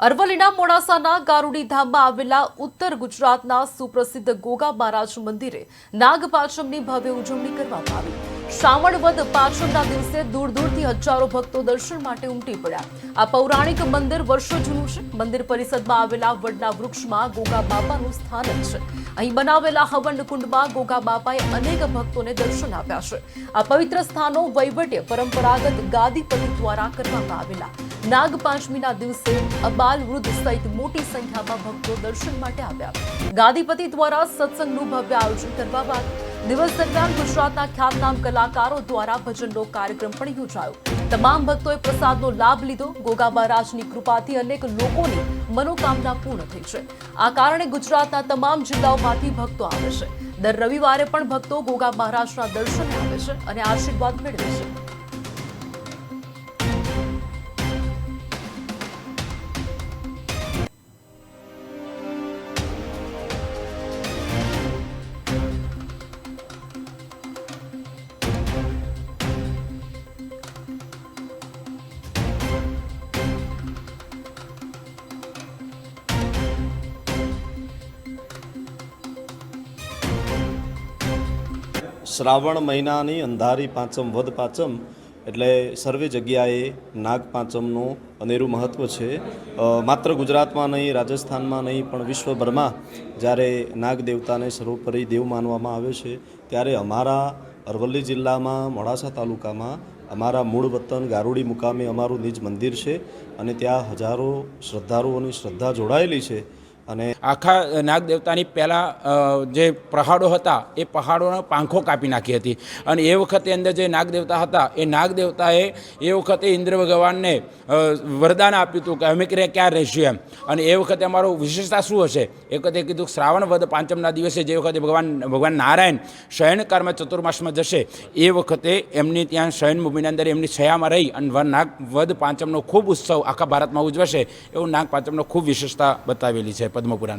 અરવલ્લીના મોડાસાના ગારુડી ધામમાં આવેલા ઉત્તર ગુજરાતના સુપ્રસિદ્ધ ગોગા મહારાજ મંદિરે નાગપાચમની ભવ્ય ઉજવણી કરવામાં આવી. શ્રાવણ વદ પાંચમના દિવસે દૂર દૂરથી હજારો ભક્તો દર્શન માટે ઉમટી પડ્યા. આ પૌરાણિક મંદિર વર્ષો જૂનું છે. મંદિર પરિષદમાં આવેલા વડના વૃક્ષમાં ગોગા બાપાનું સ્થાન છે. અહીં બનાવેલા હવન કુંડમાં ગોગા બાપાએ અનેક ભક્તોને દર્શન આપ્યા છે. આ પવિત્ર સ્થાનો વહીવટે પરંપરાગત ગાદીપતિ દ્વારા કરવામાં આવેલા. નાગપાંચમીના દિવસે અબાલ વૃદ્ધ સહિત મોટી સંખ્યામાં ભક્તો દર્શન માટે આવ્યા. ગાદીપતિ દ્વારા સત્સંગનું ભવ્ય આયોજન કરવામાં આવ્યું. દિવસ દરમિયાન ગુજરાતના ખ્યાતનામ કલાકારો દ્વારા ભજનનો કાર્યક્રમ પણ યોજાયો. તમામ ભક્તોએ પ્રસાદનો લાભ લીધો. ગોગા મહારાજની કૃપાથી અનેક લોકોની મનોકામના પૂર્ણ થઈ છે. આ કારણે ગુજરાતના તમામ જિલ્લાઓમાંથી ભક્તો આવે છે. દર રવિવારે પણ ભક્તો ગોગા મહારાજના દર્શને આવે છે અને આશીર્વાદ મેળવે છે. શ્રાવણ મહિનાની અંધારી પાંચમ, વદ પાંચમ, એટલે સર્વે જગ્યાએ નાગ પાંચમનું અનેરું મહત્ત્વ છે. માત્ર ગુજરાતમાં નહીં, રાજસ્થાનમાં નહીં, પણ વિશ્વભરમાં જ્યારે નાગ દેવતાને સર્વોપરી દેવ માનવામાં આવે છે, ત્યારે અમારા અરવલ્લી જિલ્લામાં, મોડાસા તાલુકામાં અમારા મૂળ વતન ગારુડી મુકામે અમારું નિજ મંદિર છે અને ત્યાં હજારો શ્રદ્ધાળુઓની શ્રદ્ધા જોડાયેલી છે. અને આખા નાગ દેવતાની પહેલાં જે પહાડો હતા, એ પહાડોનો પાંખો કાપી નાખી હતી. અને એ વખતે અંદર જે નાગ દેવતા હતા, એ નાગ દેવતાએ એ વખતે ઇન્દ્ર ભગવાનને વરદાન આપ્યું હતું કે અમે ક્યાં ક્યાં રહીશું એમ. અને એ વખતે અમારું વિશેષતા શું હશે? એ વખતે કીધું, શ્રાવણ વધ પાંચમના દિવસે જે વખતે ભગવાન ભગવાન નારાયણ શયનકારમાં ચતુર્માસમાં જશે, એ વખતે એમની ત્યાં શયન ભૂમિની અંદર એમની છયામાં રહી અને નાગ વધ પાંચમનો ખૂબ ઉત્સવ આખા ભારતમાં ઉજવશે, એવું નાગ પાંચમનો ખૂબ વિશેષતા બતાવેલી છે. పద్మపురాణం